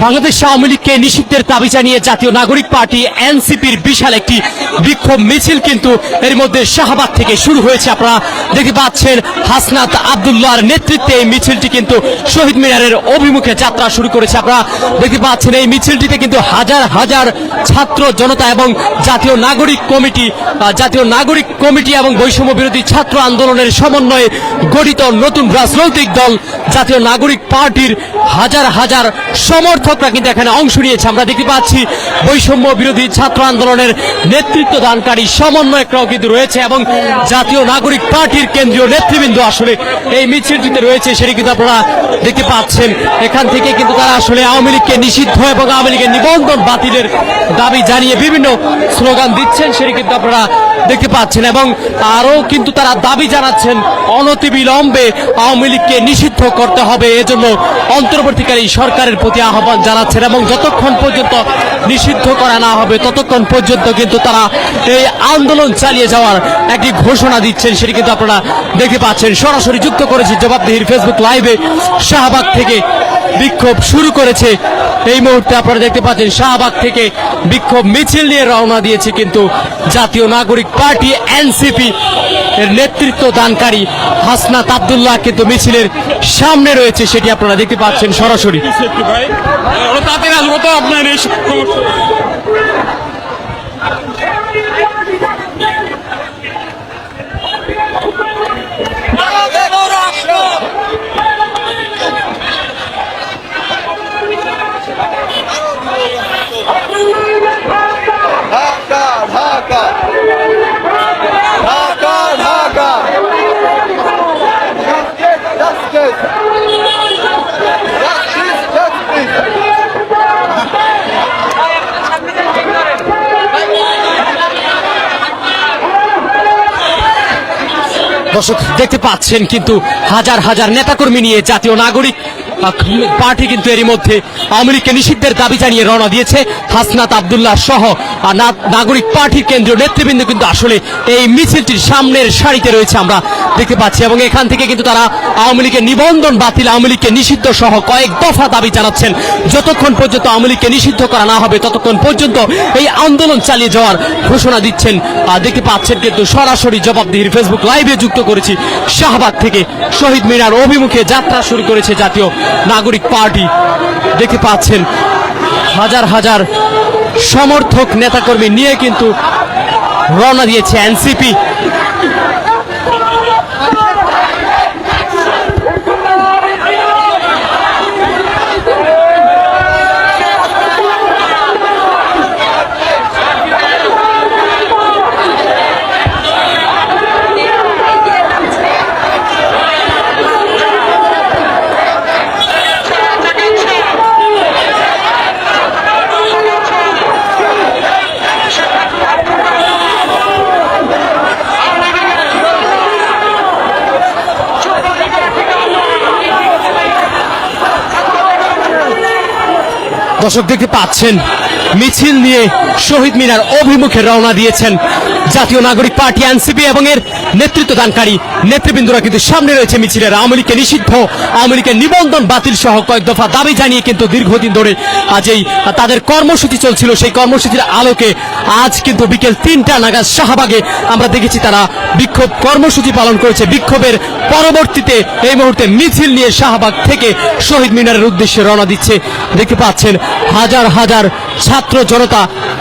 বাংলাদেশ আওয়ামী লীগকে নিষিদ্ধের দাবি জানিয়ে জাতীয় নাগরিক পার্টি এনসিপির বিশাল একটি বিক্ষোভ মিছিল কিন্তু এর মধ্যে শাহবাগ থেকে শুরু হয়েছে। আপনারা দেখতে পাচ্ছেন হাসনাত আবদুল্লাহর নেতৃত্বে এই মিছিলটি কিন্তু শহীদ মিনারের অভিমুখে যাত্রা শুরু করেছে। আপনারা দেখতে পাচ্ছেন এই মিছিলটিতে কিন্তু হাজার হাজার ছাত্র, জনতা এবং জাতীয় নাগরিক কমিটি জাতীয় নাগরিক কমিটি এবং বৈষম্য বিরোধী ছাত্র আন্দোলনের সমন্বয়ে গঠিত নতুন রাজনৈতিক দল জাতীয় নাগরিক পার্টির হাজার হাজার সমর্থকরা কিন্তু এখানে অংশ নিয়েছে। আমরা দেখতে পাচ্ছি বৈষম্য বিরোধী ছাত্র আন্দোলনের নেতৃত্ব দানকারী সমন্বয়করাও কিন্তু রয়েছে এবং জাতীয় নাগরিক পার্টির কেন্দ্রীয় নেতৃবৃন্দ আসলে এই মিছিলটিতে রয়েছে সেটি কিন্তু আপনারা দেখতে পাচ্ছেন। এখান থেকে কিন্তু তারা আসলে আওয়ামী লীগকে নিষিদ্ধ এবং আওয়ামী লীগের নিবন্ধন বাতিলের দাবি জানিয়ে বিভিন্ন স্লোগান দিচ্ছেন সেটি কিন্তু আপনারা দেখতে পাচ্ছেন এবং আরও কিন্তু তারা দাবি জানাচ্ছেন, অনতিবিলম্বে আওয়ামী লীগকে নিষিদ্ধ করতে হবে। এজন্য অন্তর্বর্তীকারী সরকারের প্রতি আহ্বান জানাচ্ছেন এবং যতক্ষণ পর্যন্ত নিষিদ্ধ করা না হবে, ততক্ষণ পর্যন্ত কিন্তু তারা এই আন্দোলন চালিয়ে যাওয়ার একটি ঘোষণা দিচ্ছেন। সেটি কিন্তু আপনারা দেখতে পাচ্ছেন। সরাসরি যুক্ত করেছি জবাবদিহির ফেসবুক লাইভে শাহবাগ থেকে বিক্ষোভ শুরু করেছে। এই মুহূর্তে আপনারা দেখতে পাচ্ছেন, শাহবাগ থেকে বিক্ষোভ মিছিল নিয়ে রওনা দিয়েছে কিন্তু জাতীয় নাগরিক পার্টি এনসিপি এর নেতৃত্ব দানকারী হাসনাত আবদুল্লাহ কিন্তু মিছিলের সামনে রয়েছে, সেটি আপনারা দেখতে পাচ্ছেন সরাসরি। আসব তো আপনার দর্শক দেখতে পাচ্ছেন কিন্তু হাজার হাজার নেতাকর্মী নিয়ে জাতীয় নাগরিক পার্টি কিন্তু এরই মধ্যে আওয়ামী লীগকে নিষিদ্ধের দাবি জানিয়ে রওনা দিয়েছে হাসনাত আবদুল্লাহ সহ নাগরিক পার্টির কেন্দ্রীয় নেতৃবৃন্দ কিন্তু আসলে এই মিছিলটির সামনের সারিতে রয়েছে আমরা দেখতে পাচ্ছি। এবং এখান থেকে কিন্তু তারা আওয়ামী লীগের নিবন্ধন বাতিল, আওয়ামী লীগকে নিষিদ্ধ সহ কয়েক দফা দাবি জানাচ্ছেন। যতক্ষণ পর্যন্ত আওয়ামী লীগকে নিষিদ্ধ করা না হবে, ততক্ষণ পর্যন্ত এই আন্দোলন চালিয়ে যাওয়ার ঘোষণা দিচ্ছেন। দেখতে পাচ্ছেন কিন্তু সরাসরি জবাবদিহির ফেসবুক লাইভে যুক্ত করেছি শাহবাগ থেকে শহীদ মিনার অভিমুখে যাত্রা শুরু করেছে জাতীয় নাগরিক পার্টি দেখে পাচ্ছেন হাজার হাজার সমর্থক নেতাকর্মী নিয়ে কিন্তু রওনা দিয়েছে এনসিপি। দর্শক দেখতে পাচ্ছেন মিছিল নিয়ে শহীদ মিনার অভিমুখে রওনা দিয়েছেন জাতীয় নাগরিক পার্টি এনসিপি এবং এর নেতৃত্ব দানকারী নেতৃবৃন্দরা কিন্তু সামনে রয়েছে মিছিলের আওয়ামী লীগকে নিষিদ্ধ, আওয়ামী লীগের নিবন্ধন বাতিল সহ কয়েক দফা দাবি জানিয়ে কিন্তু দীর্ঘদিন ধরে আজ এই তাদের কর্মসূচি চলছিল। সেই কর্মসূচির আলোকে আজ কিন্তু বিকেল তিনটা নাগাদ শাহবাগে আমরা দেখেছি তারা বিক্ষোভ কর্মসূচি পালন করেছে। বিক্ষোভের পরবর্তীতে এই মুহূর্তে মিছিল নিয়ে শাহবাগ থেকে শহীদ মিনারের উদ্দেশ্যে রওনা দিচ্ছে। দেখতে পাচ্ছেন হাজার হাজার ছাত্র জনতা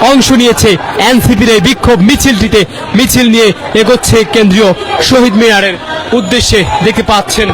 অংশ নিয়েছে এনসিপির এই বিক্ষোভ মিছিলটিতে। মিছিল নিয়ে এগোচ্ছে কেন্দ্রীয় শহীদ মিনারের উদ্দেশ্যে দেখতে পাচ্ছেন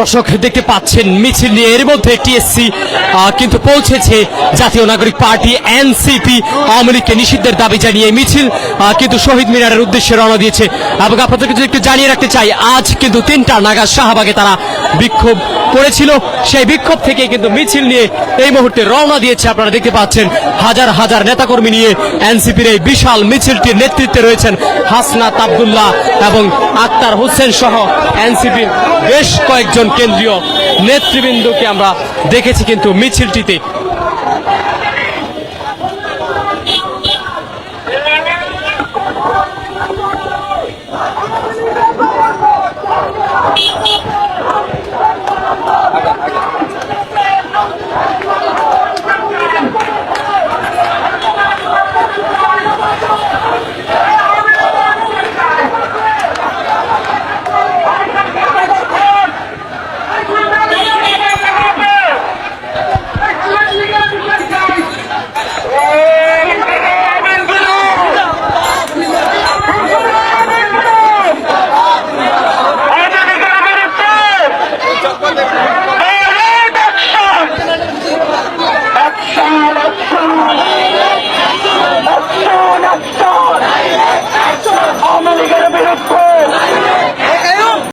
দর্শক দেখতে পাচ্ছেন, মিছিল নিয়ে এর মধ্যে টিএসসি কিন্তু পৌঁছেছে জাতীয় নাগরিক পার্টি এনসিপি আওয়ামী লীগকে নিষিদ্ধের দাবি জানিয়ে মিছিল কিন্তু শহীদ মিনারের উদ্দেশ্যে রওনা দিয়েছে। এবং আপনাদেরকে একটু জানিয়ে রাখতে চাই, আজ কিন্তু তিনটা নাগাদ শাহবাগে তারা বিক্ষোভ করেছিল। সেই বিক্ষোভ থেকে কিন্তু মিছিল নিয়ে এই মুহূর্তে রওনা দিয়েছে আপনারা দেখতে পাচ্ছেন। হাজার হাজার নেতাকর্মী নিয়ে এনসিপির এই বিশাল মিছিলটির নেতৃত্বে রয়েছেন হাসনাত আবদুল্লাহ এবং আক্তার হোসেন সহ এনসিপির বেশ কয়েকজন কেন্দ্রীয় নেতৃবৃন্দকে আমরা দেখেছি কিন্তু মিছিলটিতে।